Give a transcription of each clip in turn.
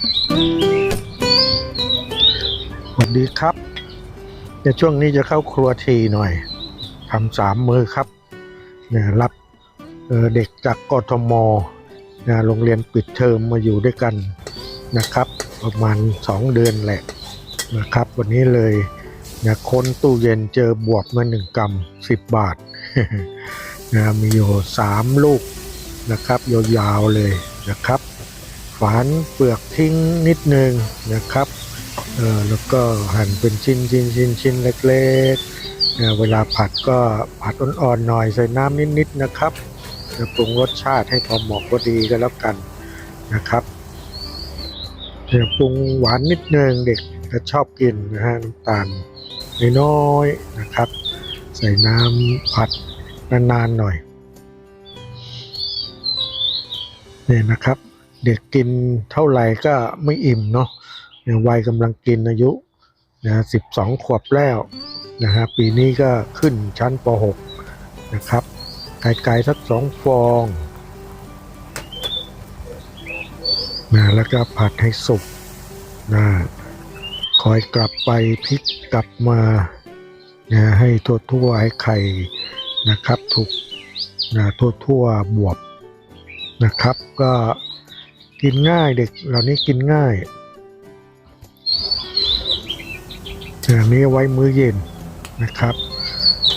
สวัสดีครับในช่วงนี้จะเข้าครัวทีหน่อยทำสามมือครับเนี่ยรับเเด็กจากกทมนะโรงเรียนปิดเทอมมาอยู่ด้วยกันนะครับ ประมาณสองเดือนแหละนะครับ วันนี้เลยนะค้นตู้เย็นเจอบวบมาหนึ่งกรัมสิบบาทนะมีอยู่สามลูกนะครับ ยาวๆเลยนะครับ ฝานเปลือกทิ้งนิดนึงนะครับเออแล้วก็หั่นเป็นชิ้นชิ้นชิ้นชิ้นเล็กๆเเวลาผัดก็ผัดอ่อนๆหน่อยใส่น้ำนิดๆนะครับจะปรุงรสชาติให้พอเหมาะพอดีก็แล้วกันนะครับเดี๋ยวปรุงหวานนิดนึงเด็กจะชอบกินนะฮะน้ำตาลน้อยๆนะครับ ใส่น้ำผัดนานๆหน่อยเนี่ยนะครับ เด็กกินเท่าไหร่ก็ไม่อิ่มเนาะเนี่ยวัยกำลังกินอายุนะสิบสองขวบแล้วนะฮะปีนี้ก็ขึ้นชั้นป .6 นะครับไก่ๆสักสองฟองนะแล้วก็ผัดให้สุกนะคอยกลับไปพลิกกลับมานะให้ทั่วๆให้ไข่นะครับถูกนะทั่วๆบวบนะครับ ก็ กินง่ายเด็กเหล่านี้กินง่ายอันนี้ไว้มื้อเย็นนะครับ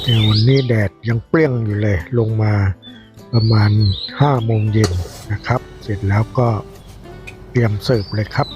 แต่วันนี้แดดยังเปรี้ยงอยู่เลย ลงมาประมาณ5โมงเย็นนะครับ เสร็จแล้วก็เตรียมเสิร์ฟเลยครับ